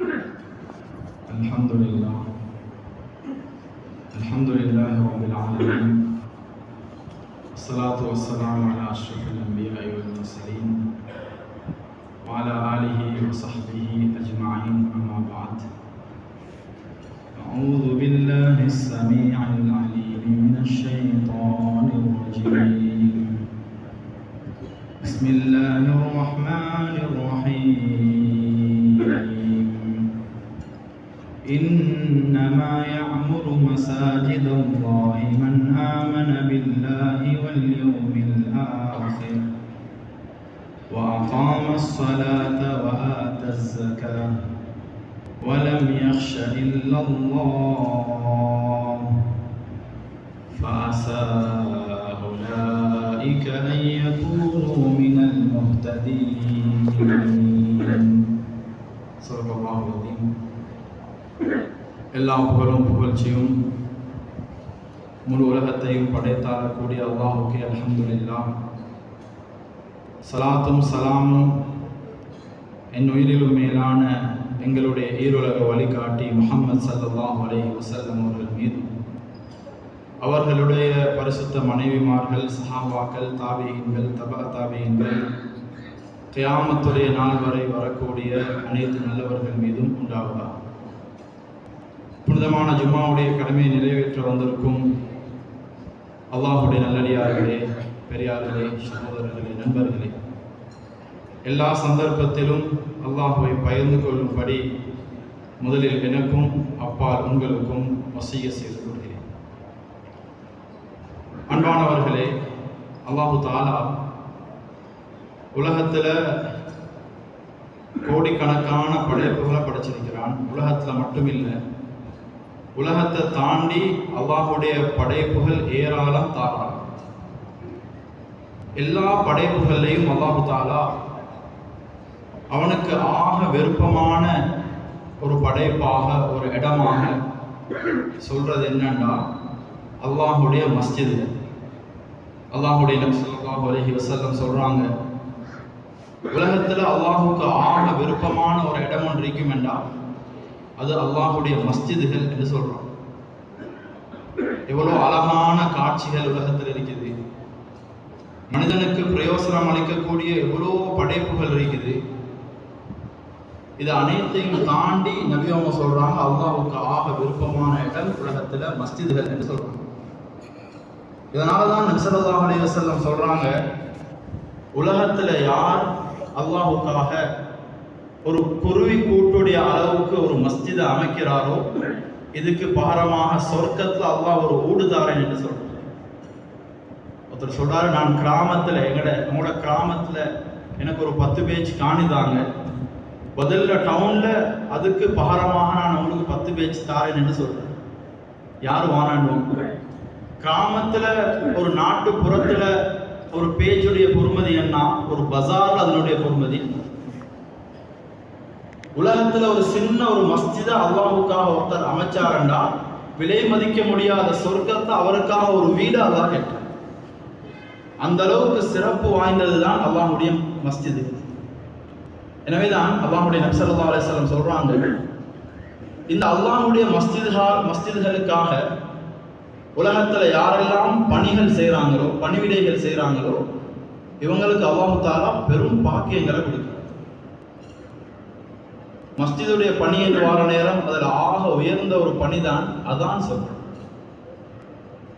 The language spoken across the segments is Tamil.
الحمد لله. الحمد لله رب العالمين. والصلاة والسلام على أشرف الأنبياء والمرسلين وعلى آله وصحبه أجمعين أما بعد. أعوذ بالله السميع العليم من الشيطان الرجيم. بسم الله الرحمن يعمر مساجد الله من آمن بالله واليوم الآخر وأقام الصلاة وآتى الزكاة ولم يخش إلا الله فعسى أولئك أن يكونوا من المهتدين. எல்லா புகழும் புகழ்ச்சியும் முழு உலகத்தையும் படைத்தாளக்கூடிய அல்லாஹுக்கே அல்ஹம்துலில்லாஹ் சலாத்தும் சலாமும் என் உயிரிலும் மேலான எங்களுடைய ஈருலக வழிகாட்டி முகமது சல்லாஹ் அலைஹி வசல்லம் அவர்கள் மீது. அவர்களுடைய பரிசுத்த மனைவிமார்கள் சஹாபாக்கள் தாபியங்கள் தபா தாபியங்கள் கியாமத்துடைய நாள் வரை வரக்கூடிய அனைத்து நல்லவர்கள் மீதும் உண்டாகலாம் புனிதமான ஜும்மாவுடைய கடமையை நிறைவேற்ற வந்திருக்கும் அல்லாஹுடைய நல்லடியார்களே பெரியார்களே சகோதரர்களே நண்பர்களே. எல்லா சந்தர்ப்பத்திலும் அல்லாஹுவை பகிர்ந்து கொள்ளும்படி முதலில் எனக்கும் அப்பால் உங்களுக்கும் வசிய செய்து கொள்கிறேன். அன்பானவர்களே அல்லாஹு தாலா உலகத்தில் கோடிக்கணக்கான படைப்புகளை படைச்சிருக்கிறான். உலகத்தில் மட்டும் இல்லை உலகத்தை தாண்டி அல்லாஹுடைய படைப்புகள் ஏராளம் தாராளம். எல்லா படைப்புகள்லையும் அல்லாஹு தாலா அவனுக்கு ஆக விருப்பமான ஒரு படைப்பாக ஒரு இடமாக சொல்றது என்னன்னா அல்லாஹுடைய மஸ்ஜிது. அல்லாஹுடைய நபிசல்லாஹு அலஹி வசல்லம் சொல்றாங்க உலகத்துல அல்லாஹுக்கு ஆக விருப்பமான ஒரு இடம் ஒன்று இருக்கும் அது அல்லாஹுடைய மஸ்ஜிதுகள் என்று சொல்றோம். எவ்வளவு அழகான காட்சிகள் உலகத்தில் இருக்குது. மனிதனுக்கு பிரயோசனம் அளிக்கக்கூடிய எவ்வளோ படைப்புகள் இருக்குது. இது அனைத்தையும் தாண்டி நபி அவங்க சொல்றாங்க அல்லாவுக்கு ஆக விருப்பமான இடம் உலகத்துல மஸ்ஜிதுகள் என்று சொல்றாங்க. இதனாலதான் தான் அலி வசல்லம் சொல்றாங்க உலகத்துல யார் அல்லாஹுக்காக ஒரு குருவி கூட்டுடைய அளவுக்கு ஒரு மஸ்ஜிதை அமைக்கிறாரோ இதுக்கு பாரமாக சொர்க்கத்துல அல்லா ஒரு ஊடுதாரன் என்று சொல்றாரு ஒருத்தர் சொல்றாரு நான் கிராமத்துல எங்கட நம்மளோட கிராமத்துல எனக்கு ஒரு பத்து பேஜ் காணிதாங்க. பதில் டவுன்ல அதுக்கு பகரமாக நான் உங்களுக்கு பத்து பேஜ் தாரேன் என்று சொல்றேன் யார் வானாண்டுவாங்க கிராமத்துல ஒரு நாட்டுப்புறத்தில் ஒரு பேஜுடைய பொறுமதி என்ன? ஒரு பஜார்ல அதனுடைய பொறுமதி உலகத்துல ஒரு சின்ன ஒரு மஸ்ஜித அல்லாஹுக்காக ஒருத்தர் அமைச்சாரண்டா விலை மதிக்க முடியாத சொர்க்கத்தை அவருக்காக ஒரு வீடு அல்லாஹ் கேட்டார் அந்த அளவுக்கு சிறப்பு வாய்ந்தது தான் அல்லாஹுடைய மஸ்ஜிது. எனவேதான் அல்லாஹுடைய நப்சல்லா அலிஸ்லாம் சொல்றாங்க இந்த அல்லாஹுடைய மஸ்ஜிதுகள் மஸ்ஜிதுகளுக்காக உலகத்துல யாரெல்லாம் பணிகள் செய்கிறாங்களோ பணிவிடைகள் செய்கிறாங்களோ இவங்களுக்கு அல்லாஹு தாலா பெரும் பாக்கியங்களை கொடுக்கும் மஸ்ஜிதுடைய பணி என்று வார நேரம் அதில் ஆக உயர்ந்த ஒரு பணிதான் அதான் சொல்றோம்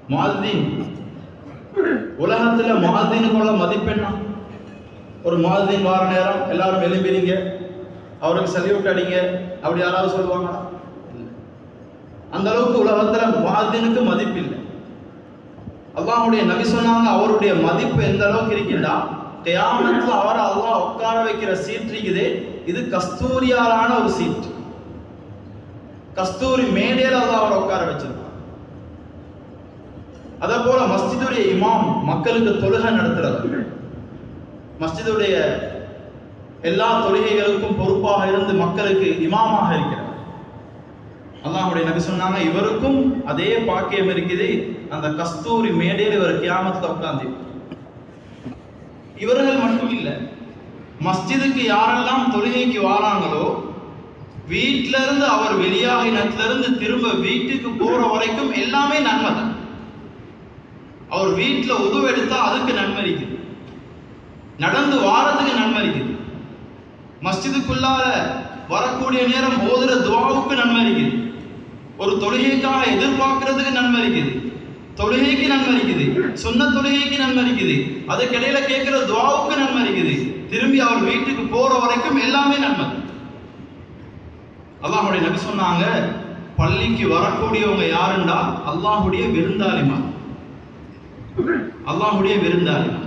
மாதின் உலகத்துல மாதினுக்குள்ள மதிப்பெண்ணா? ஒரு மாதின் வார நேரம் எல்லாரும் எழுப்பிறீங்க அவருக்கு சல்யூட் அடிங்க. அப்படி யாராவது சொல்லுவாங்க அந்த அளவுக்கு உலகத்துல மாதினுக்கு மதிப்பு இல்லை அல்லாஹுடைய நபி சொன்னாங்க அவருடைய மதிப்பு எந்த அளவுக்கு இருக்கின்றா? கயாமத்தில் அவரை அல்லாஹ் உட்கார வைக்கிற சீட் இருக்குது. இது கஸ்தூரியாலான ஒரு சீட். கஸ்தூரி மேடையில அல்லாஹ் அவரை உட்கார வச்சிருக்கான் அதே போல மஸ்ஜிதுடைய இமாம் மக்களுக்கு தொழுகை நடத்துறது. மஸ்ஜிதுடைய எல்லா தொழுகைகளுக்கும் பொறுப்பாக இருந்து மக்களுக்கு இமாமாக இருக்கிறார் அல்லாஹுடைய நபி சொன்னாங்க இவருக்கும் அதே பாக்கியம் இருக்குது. அந்த கஸ்தூரி மேடையில் இவர் கியாமத்தில் உட்கார்ந்து இவர்கள் மட்டும் இல்லை மஸ்ஜிதுக்கு யாரெல்லாம் தொழுகைக்கு வாராங்களோ வீட்டில இருந்து அவர் வெளியாகினத்துல இருந்து திரும்ப வீட்டுக்கு போற வரைக்கும் எல்லாமே நன்மை தான் அவர் வீட்டுல உதவு எடுத்தா அதுக்கு நன்மை இருக்குது. நடந்து வாரத்துக்கு நன்மை இருக்குது. மஸ்ஜிதுக்குள்ளால வரக்கூடிய நேரம் ஓதுற துவாவுக்கு நன்மை இருக்குது. ஒரு தொழுகைக்காக எதிர்பார்க்கறதுக்கு நன்மை இருக்குது. தொழுகைக்கு நன்மை இருக்குது. சொன்ன தொழுகைக்கு நன்மை இருக்குது. அதுக்கிடையில கேட்கிற துவாவுக்கு நன்மை இருக்குது. திரும்பி அவர் வீட்டுக்கு போற வரைக்கும் எல்லாமே நன்மை அல்லாஹுடைய நபி சொன்னாங்க பள்ளிக்கு வரக்கூடியவங்க யாருண்டா? அல்லாஹுடைய விருந்தாளிமா அல்லாஹுடைய விருந்தாளிமா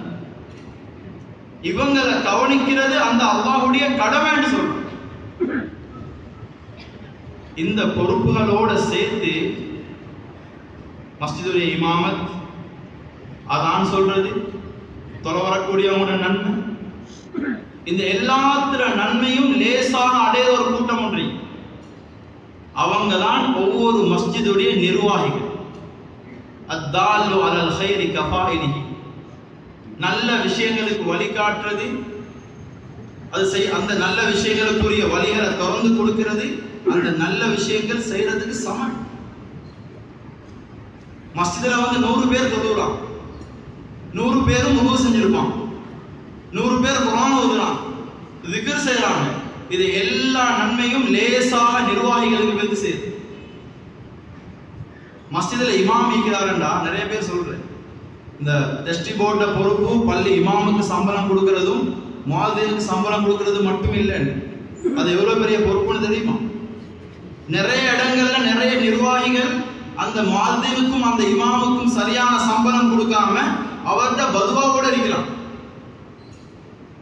இவங்களை கவனிக்கிறது அந்த அல்லாஹுடைய கடமைன்னு சொல்றோம் இந்த பொறுப்புகளோட சேர்த்து மஸ்ஜிதுடைய இமாமத் அதான் சொல்றது தொலை வரக்கூடியவங்களோட நன்மை இந்த எல்லாத்திர நன்மையும் லேசான அடைய ஒரு கூட்டம் ஒன்றை. அவங்க தான் ஒவ்வொரு மஸ்ஜிதுடைய நிர்வாகிகள். அத்தாலு அலல் ஹைரி கஃபாயிலிஹி நல்ல விஷயங்களுக்கு வழிகாட்டுறது அது செய் அந்த நல்ல விஷயங்களுக்குரிய வழிகளை திறந்து கொடுக்கிறது அந்த நல்ல விஷயங்கள் செய்யறதுக்கு சமன் மஸ்ஜிதுல வந்து நூறு பேர் தொழுகிறான் நூறு பேரும் உணவு செஞ்சிருப்பான். நூறு பேர் குரான் ஓதுறான். திக்ர் செய்யறாங்க இது எல்லா நன்மையும் லேசாக நிர்வாகிகளுக்கு வந்து சேரும் மஸ்ஜிதுல இமாம் இருக்கிறாருண்டா நிறைய பேர் சொல்றேன். இந்த டெஸ்டி போர்ட பொறுப்பு பள்ளி இமாமுக்கு சம்பளம் கொடுக்கறதும் மாதிரிக்கு சம்பளம் கொடுக்கறது மட்டும் இல்லைன்னு. அது எவ்வளவு பெரிய பொறுப்புன்னு தெரியுமா? நிறைய இடங்கள்ல நிறைய நிர்வாகிகள் அந்த மாதினுக்கும் அந்த இமாமுக்கும் சரியான சம்பளம் கொடுக்காம அவர்கிட்ட பதுவா கூட இருக்கிறான்.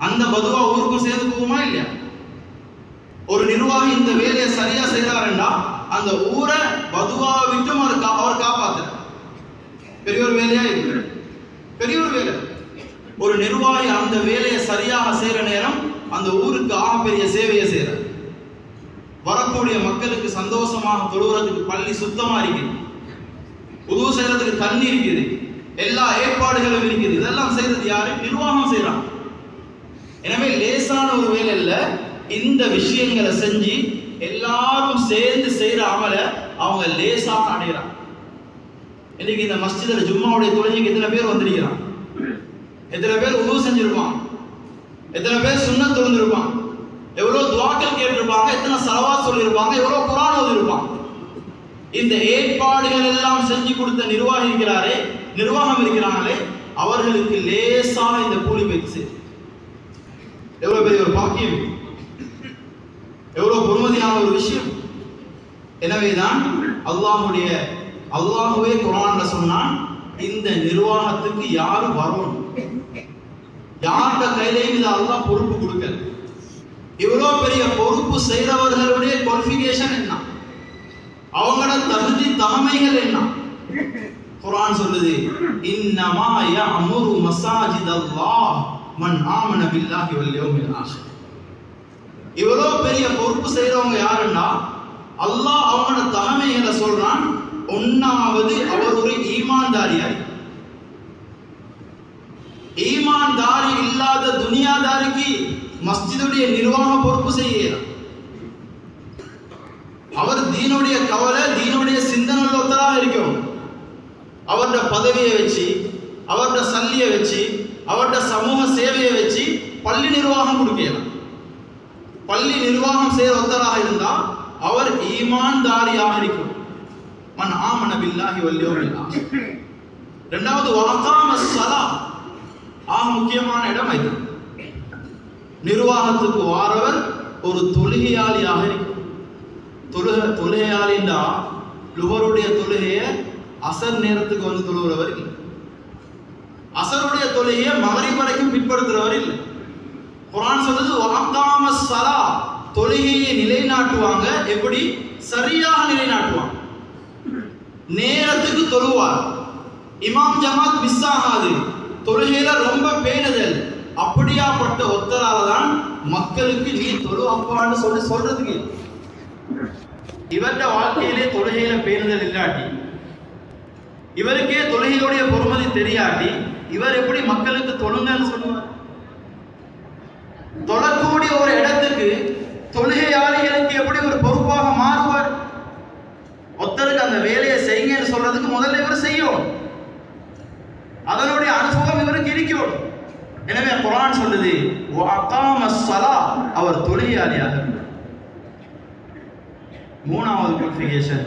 அந்த பதுவா ஊருக்கும் சேர்ந்து போகுமா இல்லையா? ஒரு நிர்வாகி இந்த வேலையை சரியா செய்யறாருண்டா அந்த ஊரை பதுவா விட்டும் அவர் கா- அவர் காப்பாத்துற பெரிய ஒரு வேலையா இருக்கு பெரிய ஒரு வேலை. ஒரு நிர்வாகி அந்த வேலையை சரியாக செய்யற நேரம் அந்த ஊருக்கு ஆகப்பெரிய பெரிய சேவையை செய்யறார் வரக்கூடிய மக்களுக்கு சந்தோஷமாக தொழுகிறதுக்கு பள்ளி சுத்தமா இருக்குது. உதவு செய்யறதுக்கு தண்ணி இருக்குது. எல்லா ஏற்பாடுகளும் இருக்குது. இதெல்லாம் செய்யறது யாரு? நிர்வாகம் செய்யறாங்க எனவே லேசான ஒரு வேலை இல்லை இந்த விஷயங்களை செஞ்சு எல்லாரும் சேர்ந்து செய்யற அமலை அவங்க லேசான அடைகிறான் இன்னைக்கு இந்த மஸ்ஜிதில் ஜும்மாவுடைய தொழுகைக்கு எத்தனை பேர் வந்திருக்கிறான் எத்தனை பேர் உதவு செஞ்சிருப்பான் எத்தனை பேர் சுண்ணத் திறந்திருப்பான் எவ்வளோ துவாக்கள் கேட்டிருப்பாங்க? எத்தனை சலவா சொல்லியிருப்பாங்க? எவ்வளோ குரான் ஓதிருப்பான் இந்த ஏற்பாடுகள் எல்லாம் செஞ்சு கொடுத்த நிர்வாகி இருக்கிறாரே நிர்வாகம் இருக்கிறாங்களே அவர்களுக்கு லேசான இந்த கூலி வைத்து எவ்வளவு பெரிய ஒரு பாக்கியம்? எவ்வளவு பொறுமதியான ஒரு விஷயம்? எனவேதான் அல்லாஹுடைய அல்லாஹுவே குரான்ல சொன்னான் இந்த நிர்வாகத்துக்கு யாரு வரணும்? யார்கிட்ட கையிலையும் இது அல்லாஹ் பொறுப்பு கொடுக்கல. இவ்வளவு பெரிய பொறுப்பு செய்தவர்களுடைய குவாலிஃபிகேஷன் என்ன? அவங்களோட தகுதி தகமைகள் என்ன? குரான் சொல்லுது இன்னமா யஅமுரு மசாஜித் அல்லாஹ் மன் ஆமன பில்லாஹி வல் யௌமில் இவ்வளவு பெரிய பொறுப்பு செய்கிறவங்க யாருன்னா அல்லாஹ் அவங்களோட என்ன சொல்றான் ஒன்னாவது அவர் ஒரு ஈமான்தாரியாய். ஈமான்தாரி இல்லாத துனியாதாரிக்கு மஸ்ஜிதுடைய நிர்வாக பொறுப்பு செய்யலாம் அவர் தீனுடைய கவலை தீனுடைய சிந்தனை உள்ளவராக இருக்கும் அவரோட பதவியை வச்சு அவரோட சல்லியை வச்சு அவர்கிட்ட சமூக சேவையை வச்சு பள்ளி நிர்வாகம் கொடுக்கலாம் பள்ளி நிர்வாகம் செய்ய ஒத்தராக இருந்தால் அவர் ஈமான்தாரியாக இருக்கும். மன் ஆமன பில்லாஹி வல் ரெண்டாவது ஆஹிர். இரண்டாவது வகாம ஸலா ஆக முக்கியமான இடம் இது. நிர்வாகத்துக்கு வாரவர் ஒரு தொழுகையாளியாக இருக்கும். தொழுக தொழுகையாளின்றா லுகருடைய தொழுகையை அசர் நேரத்துக்கு வந்து தொழுகிறவர் இல்லை. அசருடைய தொழுகையை மகரிப் வரைக்கும் பின்படுத்துறவர் இல்லை. குரான் சொல்றது வாங்காம சலா தொழுகையை நிலைநாட்டுவாங்க. எப்படி? சரியாக நிலைநாட்டுவாங்க. நேரத்துக்கு தொழுவார். இமாம் ஜமாத் மிஸ் ஆகாது. தொழுகையில ரொம்ப பேணுதல். அப்படியாப்பட்ட ஒத்தரால தான் மக்களுக்கு நீ தொழு அப்பான்னு சொல்லி சொல்றதுக்கு. இவர்ட வாழ்க்கையிலே தொழுகையில பேணுதல் இல்லாட்டி இவருக்கே தொழுகையுடைய பொறுமதி தெரியாட்டி இவர் எப்படி மக்களுக்கு தொழுங்கன்னு சொல்லுவார்? தொழக்கூடிய ஒரு இடத்துக்கு தொழுகையாளிகளுக்கு எப்படி ஒரு பொறுப்பாக மாறுவார்? ஒருத்தருக்கு அந்த வேலையை செய்யுங்கன்னு சொல்றதுக்கு முதல்ல இவர் செய்யும். அதனுடைய அனுபவம் இவருக்கு இருக்கணும் எனவே குரான் சொல்லுது அவர் தொழிலாளியாக மூணாவது குவாலிஃபிகேஷன்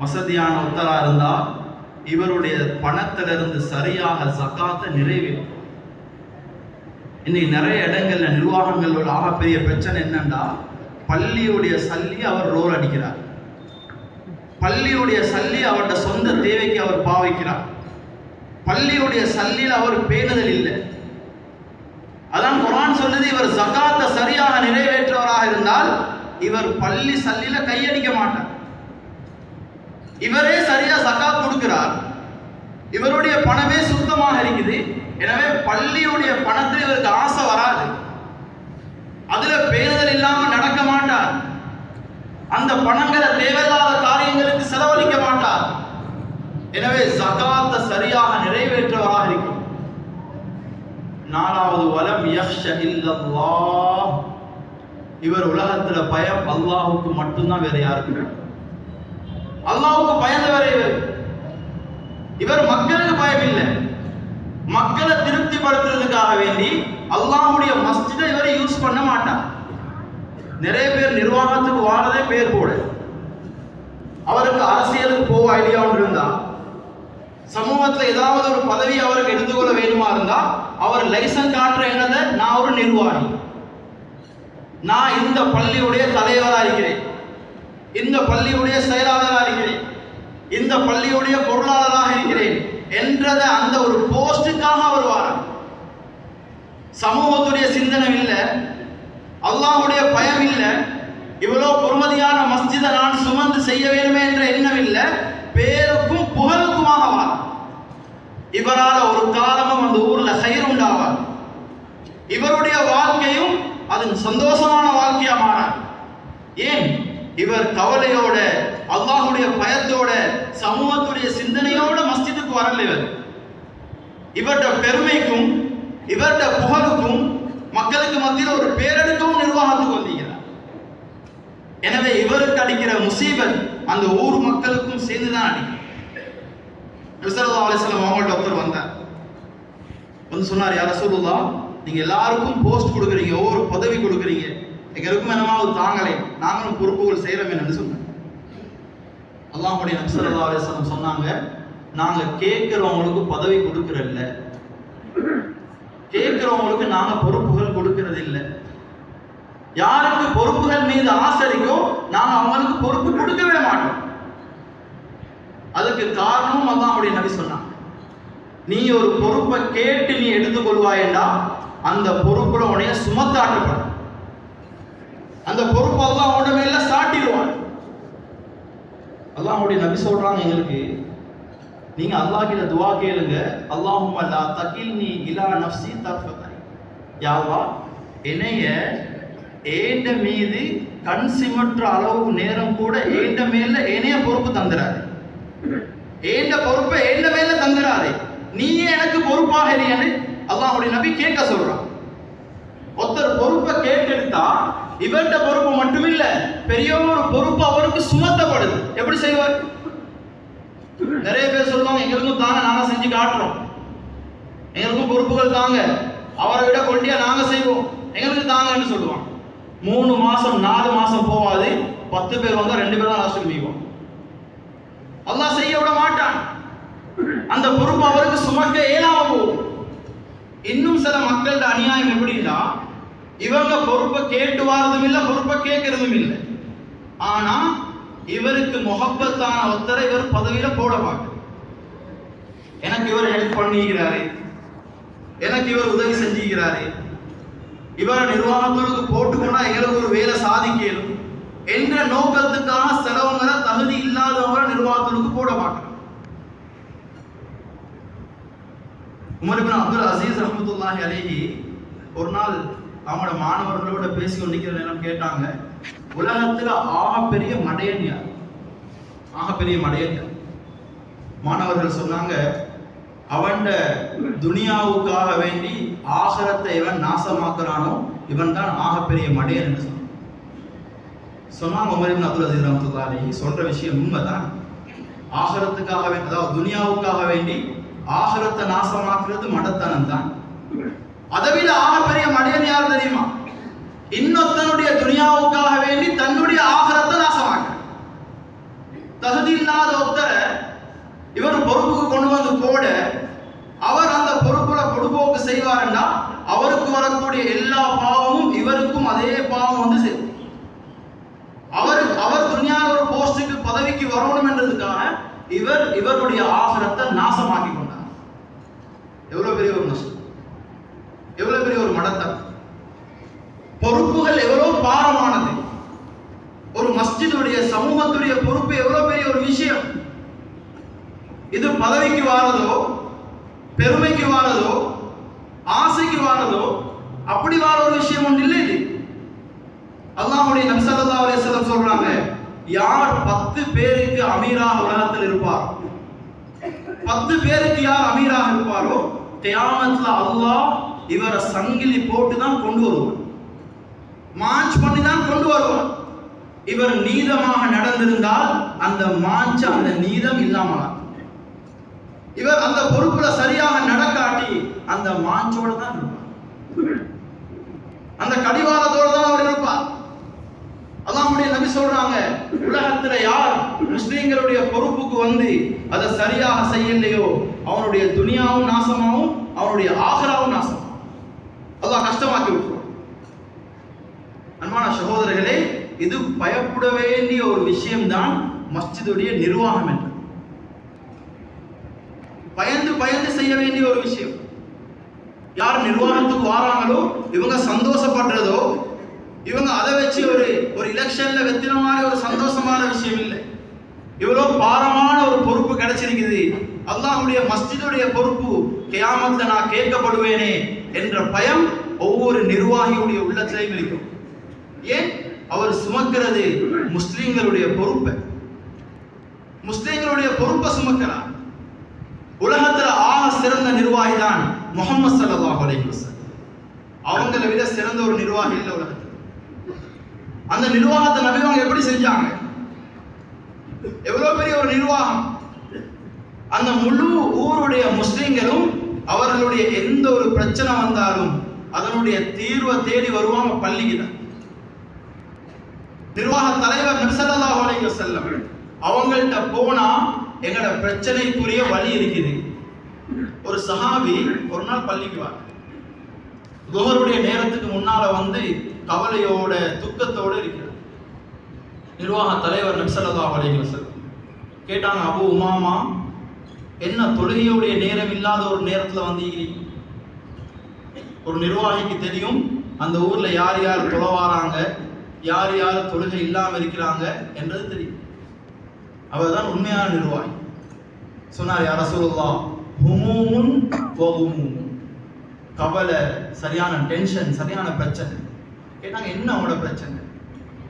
வசதியான உத்தரா இருந்தா இவருடைய பணத்திலிருந்து சரியாக ஜகாத்தை நிறைவேற்றும். இன்னைக்கு நிறைய இடங்கள்ல நிர்வாகங்கள் உள்ள ஆகப்பெரிய பிரச்சனை என்னன்னா பள்ளியுடைய சல்லி அவர் ரோல் அடிக்கிறார். பள்ளியுடைய சல்லி அவருடைய சொந்த தேவைக்கு அவர் பாவிக்கிறார். பள்ளியுடைய சல்லியில் அவர் பேணுதல் இல்லை. அதான் குரான் சொல்லுது இவர் சகாத்தை சரியாக நிறைவேற்றவராக இருந்தால் இவர் பள்ளி சல்லில கையடிக்க மாட்டார். இவரே சரியா சக்கா கொடுக்கிறார். இவருடைய பணமே சுத்தமாக இருக்குது. எனவே பள்ளியுடைய பணத்தில் இவருக்கு ஆசை வராது. அதுல பேருதல் இல்லாம நடக்க மாட்டார். அந்த பணங்களை தேவையில்லாத காரியங்களுக்கு செலவழிக்க மாட்டார். எனவே சகாத்த சரியாக நிறைவேற்றவராக இருக்கும். நாலாவது வலம் யக்ஷ இல்லல்லாஹ். இவர் உலகத்துல பயம் அல்லாஹுக்கு மட்டும்தான் வேற யாருக்கும் வேண்டும் அல்லாவுக்கு பயந்தவர் இவர். இவர் மக்களுக்கு பயமில்லை. மக்களை திருப்திப்படுத்துறதுக்காக வேண்டி அல்லாஹுடைய மஸ்ஜிதை இவரை யூஸ் பண்ண மாட்டார். நிறைய பேர் நிர்வாகத்துக்கு வாழதே பேர் போடு. அவருக்கு அரசியலுக்கு போக ஐடியா இருந்தா சமூகத்தில் ஏதாவது ஒரு பதவி அவருக்கு எடுத்துக்கொள்ள வேணுமா இருந்தா அவர் லைசன்ஸ் காட்டுற என்னதை நான் ஒரு நிர்வாகி. நான் இந்த பள்ளியுடைய தலைவராக இருக்கிறேன். இந்த பள்ளியுடைய செயலாளராக இருக்கிறேன். இந்த பள்ளியுடைய பொருளாளராக இருக்கிறேன் என்றத அந்த ஒரு போஸ்டுக்காக அவர் வாரார். சமூகத்துடைய சிந்தனை இல்லை அல்லாஹுடைய பயம் இல்லை இவ்வளோ பொறுமதியான மஸ்ஜிதை நான் சுமந்து செய்ய வேண்டுமே என்ற எண்ணம் இல்லை பேருக்கும் புகழுக்குமாக வார் இவரால் ஒரு காலமும் அந்த ஊர்ல கயிறு உண்டாவார். இவருடைய வாழ்க்கையும் அதன் சந்தோஷமான வாழ்க்கையா மாறார். ஏன்? இவர் கவலையோட அல்லாஹுடைய பயத்தோட சமூகத்துடைய சிந்தனையோட மஸ்ஜிதுக்கு வரல இவர். இவருடைய பெருமைக்கும் இவர்ட புகழுக்கும் மக்களுக்கு மத்தியில் ஒரு பேரெடுக்கவும் நிர்வாகத்துக்கு வந்தீங்கிறார் எனவே இவருக்கு அடிக்கிற முசீபத் அந்த ஊர் மக்களுக்கும் சேர்ந்துதான் அடிக்கும். நபிசல்லா அலிஸ்லாம் அவங்கள்ட்ட ஒருத்தர் வந்தார். வந்து சொன்னார் யார சொல்லுதா நீங்க எல்லாருக்கும் போஸ்ட் கொடுக்குறீங்க ஒவ்வொரு பதவி கொடுக்குறீங்க. எங்களுக்கும் என்னமாவது தாங்களே. நாங்களும் பொறுப்புகள் செய்யறோம் என்று சொன்னேன் அல்லாஹுடைய நபிசல்லா அலிஸ்லாம் சொன்னாங்க நாங்க கேட்கிறவங்களுக்கு பதவி கொடுக்கறதில்ல. கேட்கிறவங்களுக்கு நாங்க பொறுப்புகள் கொடுக்கறது இல்ல யாருக்கு பொறுப்புகள் மீது ஆசரிக்கோ நாங்க அவங்களுக்கு பொறுப்பு கொடுக்கவே மாட்டோம். அதுக்கு காரணமும் அல்லாஹ்வுடைய நபி சொன்னாங்க. நீ ஒரு பொறுப்பை கேட்டு நீ எடுத்துக்கொள்வாயண்டா அந்த பொறுப்புல உனைய சுமத்தாட்டப்படும் அந்த பொறுப்பு அல்லாஹ் உட மேல சாட்டிடுவான். அல்லாஹுடைய நபி சொல்றாங்க எங்களுக்கு நீங்க அல்லாஹ் கிட்ட துவா கேளுங்க. அல்லாஹும் அல்லா தகில் நீ இலா நப்சி தர்ஃபத்தை யாவா என்னைய ஏண்ட மீது கண் சிமற்ற அளவு நேரம் கூட ஏண்ட மேல என்னைய பொறுப்பு தந்துடாது ஏண்ட பொறுப்பை ஏண்ட மேல தந்துடாதே நீயே எனக்கு பொறுப்பாக இல்லையான்னு அல்லாஹுடைய நபி கேட்க சொல்றான். ஒருத்தர் பொறுப்பை கேட்டெடுத்தா இவர்கிட்ட பொறுப்பு மட்டுமில்ல பெரிய ஒரு பொறுப்பு அவருக்கு சுமத்தப்படுது. எப்படி செய்வார்? நிறைய பேர் சொல்லுவாங்க எங்களுக்கும் தாங்க நாங்க செஞ்சு காட்டுறோம். எங்களுக்கும் பொறுப்புகள் தாங்க. அவரை விட கொண்டியா நாங்க செய்வோம். எங்களுக்கு தாங்கன்னு சொல்லுவாங்க. மூணு மாசம் நாலு மாசம் போவாது. பத்து பேர் வந்தா ரெண்டு பேர் தான் செய்வோம் மீவோம். அல்லாஹ் செய்ய விட மாட்டான். அந்த பொறுப்பு அவருக்கு சுமக்க இயலாம போகும். இன்னும் சில மக்களோட அநியாயம் எப்படின்னா இவங்க பொறுப்பை கேட்டு வாரதும் இல்லை பொறுப்பை கேட்கறதும் இல்லை. ஆனா இவருக்கு முகப்பத்தான ஒருத்தரை இவர் பதவியில போட பார்க்க எனக்கு இவர் ஹெல்ப் பண்ணிக்கிறாரு. எனக்கு இவர் உதவி செஞ்சுக்கிறாரு. இவரை நிர்வாகத்துக்கு போட்டுக்கொண்டா எங்களுக்கு ஒரு வேலை சாதிக்கலும் என்ற நோக்கத்துக்காக செலவுங்கிற தகுதி இல்லாதவங்க நிர்வாகத்தோடு போட மாட்டாங்க உமர் இப்னு அப்துல் அசீஸ் ரஹ்மத்துல்லாஹி அலைஹி ஒரு நாள் அவங்களோட மாணவர்களோட பேசி கொண்டிருக்கிற நேரம் கேட்டாங்க. உலகத்துல ஆகப்பெரிய மடையன் யார்? ஆகப்பெரிய மடையன் யார்? மாணவர்கள் சொன்னாங்க அவன்ட துனியாவுக்காக வேண்டி ஆகரத்தை இவன் நாசமாக்குறானோ இவன் தான் ஆகப்பெரிய மடையன் என்று சொன்னான் சொன்னாங்க உமரின் அப்துல் அசீஸ் ரஹ்மத்துல்லாஹி சொல்ற விஷயம் உண்மைதான். ஆகரத்துக்காக வேண்டி அதாவது துனியாவுக்காக வேண்டி ஆகரத்தை நாசமாக்குறது மடத்தனம் தான் அதை விட ஆக பெரிய யார் தெரியுமா? இன்னொத்தனுடைய துனியாவுக்காக வேண்டி தன்னுடைய ஆகரத்தை நாசமாக்க. தகுதி இல்லாத ஒருத்தரை இவர் பொறுப்புக்கு கொண்டு வந்து போட அவர் அந்த பொறுப்புல பொடுபோக்கு செய்வாருன்னா அவருக்கு வரக்கூடிய எல்லா பாவமும் இவருக்கும் அதே பாவம் வந்து சேரும். அவர் அவர் துனியாவில் ஒரு போஸ்டுக்கு பதவிக்கு வரணும் என்றதுக்காக இவர் இவருடைய ஆகரத்தை நாசமாக்கி கொண்டார். எவ்வளவு பெரிய ஒரு நஷ்டம் எவ்வளவு பெரிய ஒரு மடத்தம் பொறுப்புகள் எவ்வளவு பாரமானது? ஒரு மஸ்ஜிதுடைய சமூகத்துடைய பொறுப்பு எவ்வளவு பெரிய ஒரு விஷயம்? இது பதவிக்கு வாரதோ பெருமைக்கு வாரதோ ஆசைக்கு வாரதோ அப்படி வார ஒரு விஷயம் ஒன்று இல்லை இது. அல்லாஹுடைய நபி ஸல்லல்லாஹு சொல்றாங்க யார் பத்து பேருக்கு அமீராக உலகத்தில் இருப்பார்? பத்து பேருக்கு யார் அமீராக இருப்பாரோ கியாமத்ல அல்லாஹ் இவரை சங்கிலி போட்டு தான் கொண்டு வருவான். மாஞ்ச் பண்ணி தான் கொண்டு வருவான். இவர் நீதமாக நடந்திருந்தால் அந்த மாஞ்ச அந்த நீதம் இல்லாமல்? இவர் அந்த பொறுப்புல சரியாக நடக்காட்டி அந்த மாஞ்சோட தான் இருப்பார். அந்த கடிவாளத்தோட தான் அவர் இருப்பார். அல்லாஹ்வுடைய நபி சொல்றாங்க உலகத்துல யார் முஸ்லீம்களுடைய பொறுப்புக்கு வந்து அதை சரியாக செய்யலையோ அவனுடைய துனியாவும் நாசமாவும் அவனுடைய ஆகராவும் நாசமாகும். அல்லாஹ் கஷ்டமாக்கி விட்டுருவான் அன்பான சகோதரர்களே இது பயப்பட வேண்டிய ஒரு விஷயம்தான் மஸ்ஜிதுடைய நிர்வாகம் என்று பயந்து பயந்து செய்ய வேண்டிய ஒரு விஷயம் யார் நிர்வாகத்துக்கு வாராங்களோ இவங்க சந்தோஷப்படுறதோ இவங்க அதை வச்சு ஒரு ஒரு எலெக்ஷன்ல வெத்தினமான ஒரு சந்தோஷமான விஷயம் இல்லை இவ்வளவு பாரமான ஒரு பொறுப்பு கிடைச்சிருக்குது. அல்லாஹ்வுடைய மஸ்ஜிதுடைய பொறுப்பு கியாமத்துல நான் கேட்கப்படுவேனே என்ற பயம் ஒவ்வொரு நிர்வாகியுடைய உள்ளத்திலையும் இருக்கும் ஏன்? அவர் சுமக்கிறது முஸ்லீம்களுடைய பொறுப்பை. முஸ்லிம்களுடைய பொறுப்பை சுமக்கிறார். உலகத்துல ஆக சிறந்த நிர்வாகி தான் முகமது சல்லாஹ் அலைஹி அவங்கள விட சிறந்த ஒரு நிர்வாகி இல்லை உலகத்தில். அந்த நிர்வாகத்தை நபிவாங்க எப்படி செஞ்சாங்க? எவ்வளவு பெரிய ஒரு நிர்வாகம். அந்த முழு ஊருடைய முஸ்லீம்களும் அவர்களுடைய எந்த ஒரு பிரச்சனை வந்தாலும் அதனுடைய தீர்வை தேடி வருவாங்க பள்ளிக்கு தான் நிர்வாக தலைவர் நபிசல்லாஹு அலைஹி வஸல்லம் அவங்கள்ட்ட போனா எங்கட பிரச்சனைக்குரிய வழி இருக்குது. ஒரு சஹாபி ஒரு நாள் பள்ளிக்கு வா. துஹருடைய நேரத்துக்கு முன்னால வந்து கவலையோட துக்கத்தோட இருக்கிறார். நிர்வாக தலைவர் நபிசல்லாஹு அலைஹி வஸல்லம் கேட்டாங்க அபு உமாமா என்ன தொழுகையுடைய நேரம் இல்லாத ஒரு நேரத்தில் வந்தீங்க ஒரு நிர்வாகிக்கு தெரியும் அந்த ஊரில் யார் யார் தொலைவாராங்க யார் யார் தொழுகை இல்லாமல் இருக்கிறாங்க என்றது தெரியும். அவர் தான் உண்மையான நிர்வாகி. சொன்னார் யார சொல்லலாம் ஹுமூமுன் வஹுமூமுன் கவலை சரியான டென்ஷன் சரியான பிரச்சனை. கேட்டாங்க என்ன அவனோட பிரச்சனை?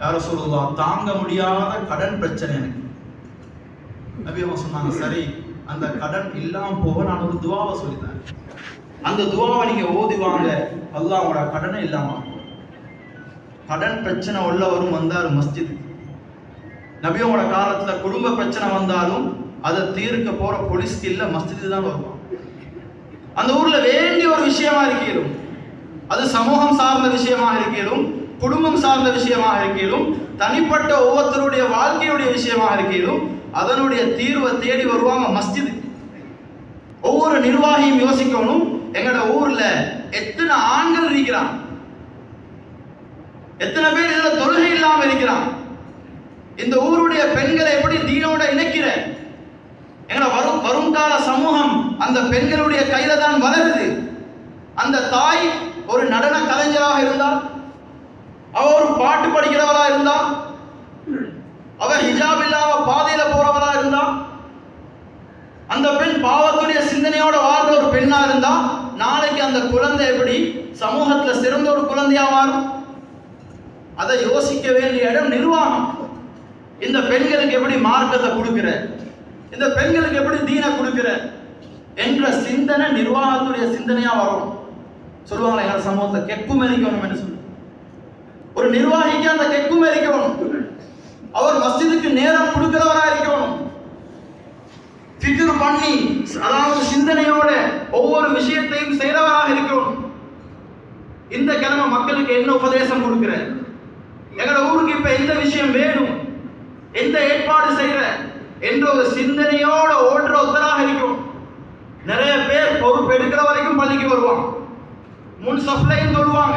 யார சொல்லலாம் தாங்க முடியாத கடன் பிரச்சனை எனக்கு. நபி அவங்க சொன்னாங்க சரி அந்த கடன் இல்லாம போக நான் ஒரு துவாவை சொல்லித்தரேன் அந்த துவாவை நீங்க ஓதுவாங்க அல்லாஹ் உங்களோட கடனை இல்லாம கடன் பிரச்சனை உள்ளவரும் வந்தாரு மஸ்ஜித். நபியோட காலத்துல குடும்ப பிரச்சனை வந்தாலும் அதை தீர்க்க போற போலீஸ்க்கு இல்ல மஸ்ஜித் தான் வருவான். அந்த ஊர்ல வேண்டிய ஒரு விஷயமா இருக்கிறோம் அது சமூகம் சார்ந்த விஷயமாக இருக்கிறோம் குடும்பம் சார்ந்த விஷயமாக இருக்கிறோம் தனிப்பட்ட ஒவ்வொருத்தருடைய வாழ்க்கையுடைய விஷயமாக இருக்கிறோம் அதனுடைய தீர்வை தேடி வருவாங்க மஸ்ஜிது. ஒவ்வொரு நிர்வாகியும் யோசிக்கணும் எங்கட ஊர்ல எத்தனை ஆண்கள் இருக்கிறான் எத்தனை பேர் இதுல தொழுகை இல்லாம இருக்கிறான் இந்த ஊருடைய பெண்களை எப்படி தீனோட இணைக்கிற? எங்கட வரும் வருங்கால சமூகம் அந்த பெண்களுடைய கையில தான் வளருது. அந்த தாய் ஒரு நடன கலைஞராக இருந்தா அவ ஒரு பாட்டு படிக்கிறவரா இருந்தா அவ ஹிஜாப் இல்லாம பாதையில போறவரா இருந்தா அந்த பெண் பாவத்துடைய சிந்தனையோட வாழ்ற இருந்தா நாளைக்கு அந்த குழந்தை எப்படி? சமூகத்துல சிறந்த ஒரு குழந்தையா மாறும்? அதை யோசிக்க வேண்டிய இடம் நிர்வாகம். இந்த பெண்களுக்கு எப்படி மார்க்கத்தை கொடுக்கிற? இந்த பெண்களுக்கு எப்படி தீனை கொடுக்கிற? என்ற சிந்தனை நிர்வாகத்துடைய சிந்தனையா வரும். சொல்லுவாங்களே எங்க சமூகத்தை கெக்கு எரிக்கணும் என்று சொல்லி. ஒரு நிர்வாகிக்கு அந்த கெக்கு எரிக்கணும் அவர் மஸ்ஜிதுக்கு நேரம் கொடுக்கிறவரா இருக்கணும். ஃபிக்ர் பண்ணி அதாவது சிந்தனையோட ஒவ்வொரு விஷயத்தையும் செய்கிறவராக இருக்கிறோம். இந்த கிழமை மக்களுக்கு என்ன உபதேசம் கொடுக்கிற எங்களோட ஊருக்கு இப்ப எந்த விஷயம் வேணும்? எந்த ஏற்பாடு செய்யற? என்ற ஒரு சிந்தனையோட ஓடுற ஒத்தராக இருக்கும். நிறைய பேர் பொறுப்பு எடுக்கிற வரைக்கும் பள்ளிக்கு வருவாங்க. முன் சப்ளையும் சொல்லுவாங்க.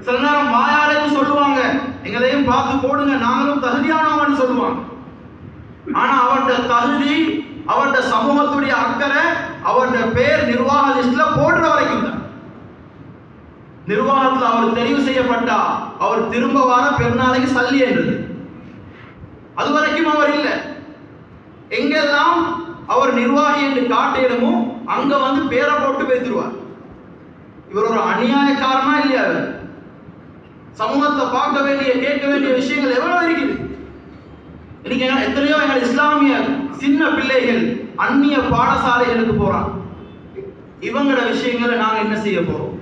சில நேரம் வாயாலையும் சொல்லுவாங்க. எங்களையும் பார்த்து போடுங்க நாங்களும் தகுதியானவங்கன்னு சொல்லுவாங்க. ஆனா அவருடைய தகுதி அவருடைய சமூகத்துடைய அக்கறை அவருடைய பேர் நிர்வாக லிஸ்ட்ல போடுற வரைக்கும் தான். நிர்வாகத்தில் அவர் தெரிவு செய்யப்பட்டா அவர் திரும்ப வர பெருநாளைக்கு சல்லி என்றது. அது வரைக்கும் அவர் இல்லை. எங்கெல்லாம் அவர் நிர்வாகி என்று காட்டிடமோ அங்க வந்து பேரை போட்டு பேசிடுவார். இவர் ஒரு அநியாயக்காரனா இல்லையா சமூகத்தை பார்க்க வேண்டிய கேட்க வேண்டிய விஷயங்கள் எவ்வளவு இருக்குது? இன்னைக்கு எத்தனையோ எங்கள் இஸ்லாமிய சின்ன பிள்ளைகள் அந்நிய பாடசாலைகளுக்கு போறாங்க. இவங்களோட விஷயங்களை நாங்க என்ன செய்ய போறோம்?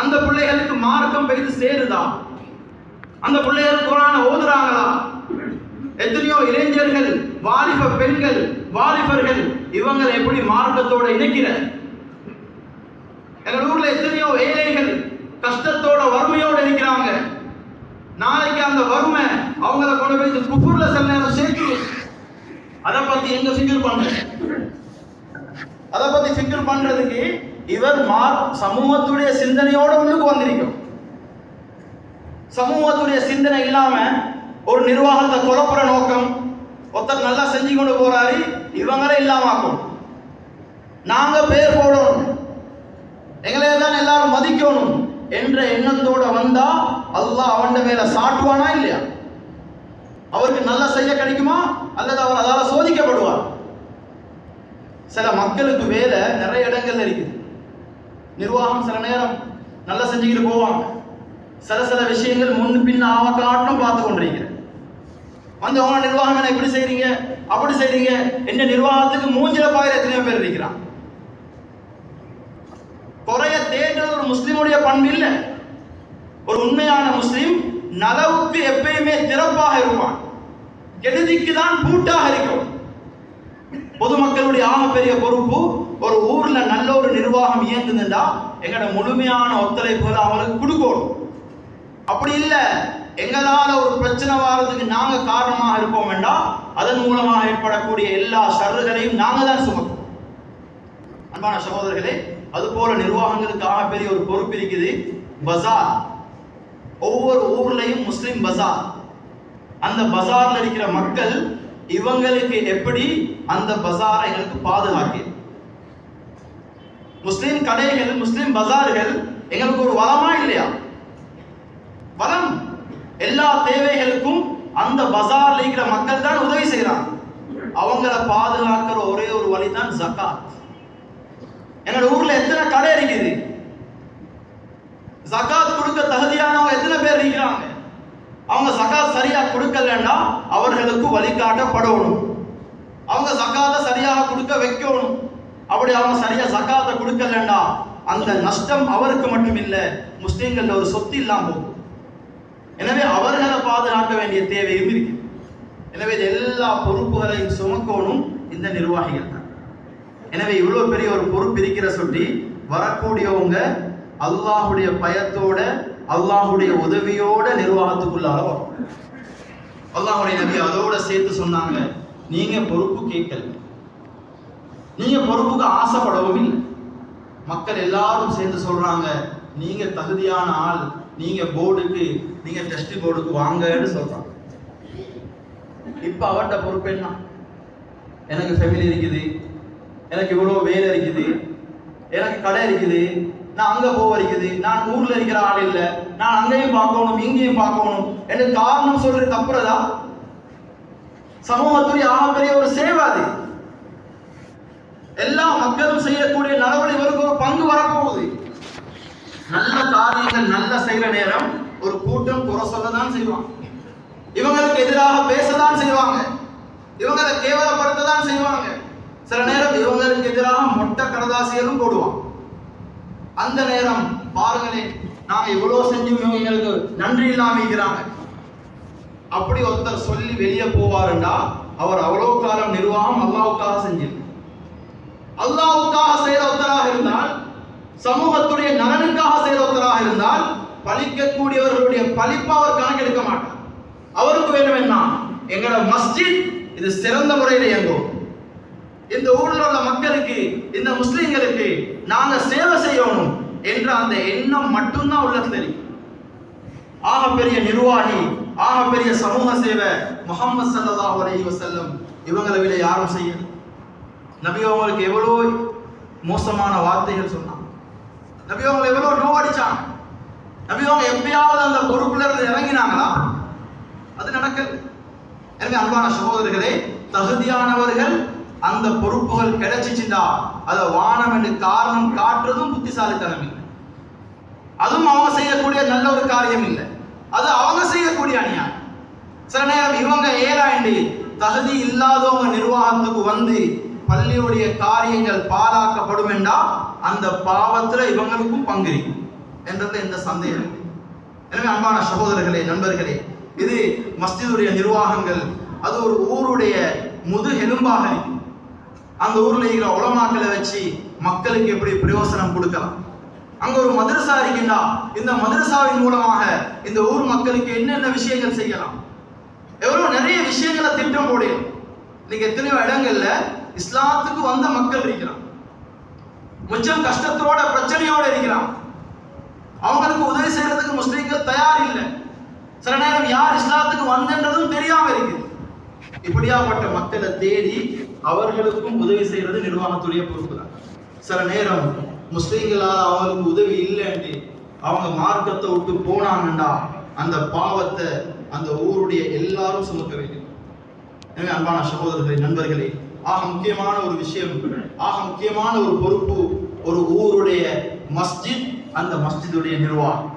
அந்த பிள்ளைகளுக்கு மார்க்கம் பெய்து சேருதா? அந்த பிள்ளைகள் குரான ஓதுறாங்களா? எத்தனையோ இளைஞர்கள் வாலிப பெண்கள் வாலிபர்கள் இவங்களை எப்படி மார்க்கத்தோட இணைக்கிற? எங்கள் ஊர்ல எத்தனையோ ஏழைகள் கஷ்டத்தோட வறுமையோட இருக்கிறாங்க. நாளைக்கு அந்த வறுமை அவங்கள கொண்டு போய் குஃபுர்ல சில நேரம் சேர்த்து அதை பத்தி எங்க ஃபிகர் பண்ற அதை பத்தி ஃபிகர் பண்றதுக்கு இவர் மார் சமூகத்துடைய சிந்தனையோட உள்ளுக்கு வந்திருக்கும் சமூகத்துடைய சிந்தனை இல்லாம ஒரு நிர்வாகத்தை குழப்புற நோக்கம் ஒருத்தர் நல்லா செஞ்சு கொண்டு போறாரு இவங்களே இல்லாம ஆக்கணும் நாங்க பேர் போடணும். எங்களே தான் எல்லாரும் மதிக்கணும் என்ற எண்ணத்தோட வந்தா அல்லாஹ் அவன் மேல சாட்டுவானா இல்லையா? அவருக்கு நல்ல செய்ய கிடைக்குமா? அல்லது அவர் அதால சோதிக்கப்படுவார் சில மக்களுக்கு வேலை நிறைய இடங்கள்ல இருக்குது. நிர்வாகம் சில நேரம் நல்லா செஞ்சுக்கிட்டு போவாங்க. சில சில விஷயங்கள் முன் பின் ஆவக்காட்டும் பார்த்து கொண்டிருக்கிறேன் வந்து உங்க நிர்வாகம் என்ன இப்படி செய்றீங்க? அப்படி செய்றீங்க? என்ன நிர்வாகத்துக்கு மூஞ்சில பாயிர எத்தனையோ பேர் இருக்கிறான் குறைய தேடுறது ஒரு முஸ்லீமுடைய பண்பு இல்லை. ஒரு உண்மையான முஸ்லீம் நலவுக்கு எப்பயுமே திறப்பாக இருப்பான். கெடுதிக்கு தான் பூட்டாக இருக்கும். பொதுமக்களுடைய ஆகப்பெரிய பொறுப்பு ஒரு ஊர்ல நல்ல ஒரு நிர்வாகம் இயங்குதுண்டா எங்களோட முழுமையான ஒத்துழைப்புகளை அவங்களுக்கு கொடுக்கணும். அப்படி இல்லை எங்களால ஒரு பிரச்சனை வர்றதுக்கு நாங்க காரணமாக இருப்போம் வேண்டாம் அதன் மூலமாக ஏற்படக்கூடிய எல்லா ஷர்றுகளையும் நாங்க தான் சுமக்கும் அன்பான சகோதரர்களே அது போல நிர்வாகங்களுக்காக பெரிய ஒரு பொறுப்பு இருக்குது. பஜார் ஒவ்வொரு ஊர்லயும் முஸ்லிம் பஜார் அந்த பஜார்ல இருக்கிற மக்கள் இவங்களுக்கு எப்படி அந்த பஜாரை எங்களுக்கு பாதுகாக்கு? முஸ்லிம் கடைகள் முஸ்லிம் பஜார்கள் எங்களுக்கு ஒரு வளமா இல்லையா? வளம். எல்லா தேவைகளுக்கும் அந்த பஜார்ல இருக்கிற மக்கள் தான் உதவி செய்யறாங்க. அவங்கள பாதுகாக்கிற ஒரே ஒரு வழி தான் ஜக்காத். எங்களோட ஊர்ல எத்தனை கடை இருக்குது? ஜகாத் கொடுக்க தகுதியானவங்க எத்தனை பேர் இருக்கிறாங்க? அவங்க சகாத் சரியா கொடுக்கலன்னா அவர்களுக்கு வழிகாட்டப்படணும். அவங்க ஜகாத்தை சரியாக கொடுக்க வைக்கணும். அப்படி அவங்க சரியா சகாத்தை கொடுக்கலன்னா அந்த நஷ்டம் அவருக்கு மட்டும் இல்லை முஸ்லீம்கள் ஒரு சொத்து இல்லாம போகும். எனவே அவர்களை பாதுகாக்க வேண்டிய தேவையும் இருக்கு. எனவே இது எல்லா பொறுப்புகளையும் சுமக்கணும் இந்த நிர்வாகிகள் தான். எனவே இவ்வளவு பெரிய ஒரு பொறுப்பு இருக்கிற சொல்லி வரக்கூடியவங்க அல்லாஹுடைய பயத்தோட அல்லாஹுடைய உதவியோட நிர்வாகத்துக்குள்ளால வரும். அல்லாஹுடைய நபி அதோட சேர்த்து சொன்னாங்க நீங்க பொறுப்பு கேட்கல. நீங்க பொறுப்புக்கு ஆசைப்படவும் இல்லை. மக்கள் எல்லாரும் சேர்ந்து சொல்றாங்க நீங்க தகுதியான ஆள் நீங்க போர்டுக்கு நீங்க டெஸ்ட் போர்டுக்கு வாங்கன்னு சொல்றாங்க. இப்ப அவர்கிட்ட பொறுப்பு என்ன? எனக்கு ஃபேமிலி இருக்குது எனக்கு இவ்வளோ வேலை இருக்குது எனக்கு கடை இருக்குது நான் அங்க போக இருக்குது நான் ஊர்ல இருக்கிற ஆள் இல்லை. நான் அங்கேயும் பார்க்கணும் இங்கேயும் பார்க்கணும். எனக்கு காரணம் சொல்றது தப்புறதா சமூகத்துடைய ஆகப்பெரிய ஒரு சேவை அது. எல்லா மக்களும் செய்யக்கூடிய நடவடிக்கைகளுக்கு ஒரு பங்கு வரப்போகுது. நல்ல காரியங்கள் நல்ல செய்யற நேரம். ஒரு கூட்டம் குறை சொல்லதான் செய்வாங்க. இவங்களுக்கு எதிராக பேசதான் செய்வாங்க. இவங்களை கேவலப்படுத்ததான் செய்வாங்க. சில நேரம் இவங்களுக்கு எதிராக மொட்டை கடதாசிகளும் போடுவான் அந்த நேரம் பாருங்களேன் நாங்க இவ்வளவு செஞ்சும் எங்களுக்கு நன்றி இல்லாம இருக்கிறாங்க. அப்படி ஒருத்தர் சொல்லி வெளியே போவாருண்டா அவர் அவ்வளவு காலம் நிர்வாகம் அல்லாவுக்காக செஞ்சிருக்கு அல்லாவுக்காக செய்யற ஒருத்தராக இருந்தால் சமூகத்துடைய நலனுக்காக செய்யற ஒருத்தராக இருந்தால் பலிக்கக்கூடியவர்களுடைய பழிப்பை அவர் கணக்கெடுக்க மாட்டார். அவருக்கு வேண்டும் என்ன எங்களோட மஸ்ஜித் இது சிறந்த முறையில் இயங்கும். இந்த ஊர்ல உள்ள மக்களுக்கு இந்த முஸ்லீம்களுக்கு நாங்க சேவை செய்யணும் என்ற அந்த எண்ணம் மட்டும்தான் உள்ளத்துல இருக்கு ஆக பெரிய நிர்வாகி ஆக பெரிய சமூக சேவை முகமது சல்லா அலி வசல்லம் இவங்களை விட யாரும் செய்யல. நபி அவங்களுக்கு எவ்வளோ மோசமான வார்த்தைகள் சொன்னான் நபி எவ்வளோ நோவடிச்சான் நபி அவங்க எப்பயாவது அந்த பொறுப்புல இருந்து இறங்கினாங்களா? அது நடக்கல. எனவே அன்பான சகோதரர்களே தகுதியானவர்கள் அந்த பொறுப்புகள் கிடைச்சிச்சுண்டா அதை வானம் என்று காரணம் காட்டுறதும் புத்திசாலித்தனம் இல்லை. அதுவும் அவங்க செய்யக்கூடிய நல்ல ஒரு காரியம் இல்லை. அது அவங்க செய்யக்கூடிய அநியாயம். சில நேரம் இவங்க ஏழாண்டி தகுதி இல்லாதவங்க நிர்வாகத்துக்கு வந்து பள்ளியுடைய காரியங்கள் பாழாக்கப்படும் என்றா அந்த பாவத்துல இவங்களுக்கும் பங்கு என்றது இந்த எந்த சந்தேகம் எனவே அன்பான சகோதரர்களே நண்பர்களே இது மஸ்ஜிதுடைய நிர்வாகங்கள். அது ஒரு ஊருடைய முதுகெலும்பாக இருக்கும் அந்த ஊர்ல இருக்கிற உலமாக்களை வச்சு மக்களுக்கு எப்படி பிரயோசனம் கொடுக்கலாம்? அங்க ஒரு மதரசா இருக்கின்றா இந்த மதரசாவின் மூலமாக இந்த ஊர் மக்களுக்கு என்னென்ன விஷயங்கள் செய்யலாம்? எவ்வளவு நிறைய விஷயங்களை திட்டம் போடலாம் இன்னைக்கு எத்தனையோ இடங்கள்ல இஸ்லாத்துக்கு வந்த மக்கள் இருக்கிறான். மிச்சம் கஷ்டத்தோட பிரச்சனையோட இருக்கிறான். அவங்களுக்கு உதவி செய்யறதுக்கு முஸ்லீம்கள் தயார் இல்லை. சில நேரம் யார் இஸ்லாத்துக்கு வந்தன்றதும் தெரியாம இருக்குது. இப்படியாப்பட்ட மக்களை தேடி அவர்களுக்கும் உதவி செய்யறது நிர்வாகத்துடைய பொறுப்பு தான் சில நேரம் முஸ்லீம்களால் அவங்களுக்கு உதவி இல்லைன்னு அவங்க மார்க்கத்தை விட்டு போனாங்கண்டா அந்த பாவத்தை அந்த ஊருடைய எல்லாரும் சுமக்க வேண்டும். எனவே அன்பான சகோதரர்களே நண்பர்களே ஆக முக்கியமான ஒரு விஷயம் ஆக முக்கியமான ஒரு பொறுப்பு ஒரு ஊருடைய மஸ்ஜித் அந்த மஸ்ஜிதுடைய நிர்வாகம்.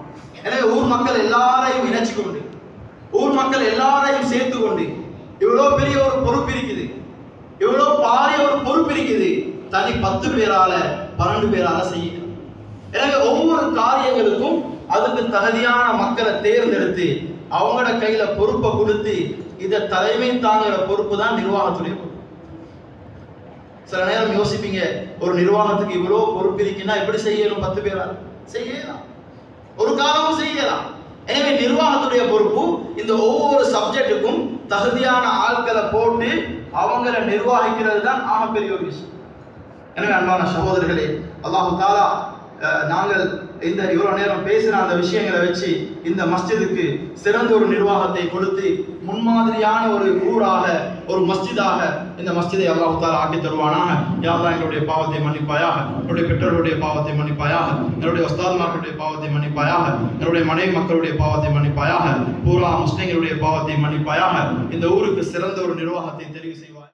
எனவே ஊர் மக்கள் எல்லாரையும் இணைச்சு கொண்டு ஊர் மக்கள் எல்லாரையும் சேர்த்து கொண்டு இவ்வளவு பெரிய ஒரு பொறுப்பு இருக்குது? இவ்வளவு பாரிய ஒரு பொறுப்பு இருக்குது? தனி பத்து பேரால பன்னெண்டு பேரால செய்யணும் எனவே ஒவ்வொரு காரியங்களுக்கும் அதுக்கு தகுதியான மக்களை தேர்ந்தெடுத்து அவங்களோட கையில பொறுப்பை கொடுத்து இதை தலைமை தாங்குற பொறுப்பு தான் நிர்வாகத்துடைய பொறுப்பு. சில நேரம் யோசிப்பீங்க ஒரு நிர்வாகத்துக்கு இவ்வளவு பொறுப்பு இருக்குன்னா எப்படி செய்யணும்? பத்து பேரா செய்யலாம். ஒரு காலமும் செய்யலாம். எனவே நிர்வாகத்துடைய பொறுப்பு இந்த ஒவ்வொரு சப்ஜெக்ட்டுக்கும் தகுதியான ஆட்களை போட்டு அவங்கள நிர்வாகிக்கிறது தான் ஆகப்பெரிய ஒரு விஷயம். எனவே அன்பான சகோதரர்களே அல்லாஹு தாலா நாங்கள் இந்த இவ்வளோ நேரம் பேசின அந்த விஷயங்களை வச்சு இந்த மஸ்ஜிதுக்கு சிறந்த ஒரு நிர்வாகத்தை கொடுத்து முன்மாதிரியான ஒரு ஊராக ஒரு மஸ்ஜிதாக இந்த மஸ்ஜிதை அல்லாஹு ஆக்கி தருவானாக. யாரெல்லாம் எங்களுடைய பாவத்தை மன்னிப்பாயாக என்னுடைய பெற்றோருடைய பாவத்தை மன்னிப்பாயாக என்னுடைய உஸ்தாத்மார்களுடைய பாவத்தை மன்னிப்பாயாக என்னுடைய மனைவி மக்களுடைய பாவத்தை மன்னிப்பாயாக பூரா முஸ்லிம்களுடைய பாவத்தை மன்னிப்பாயாக இந்த ஊருக்கு சிறந்த ஒரு நிர்வாகத்தை தெரிவு செய்வோம்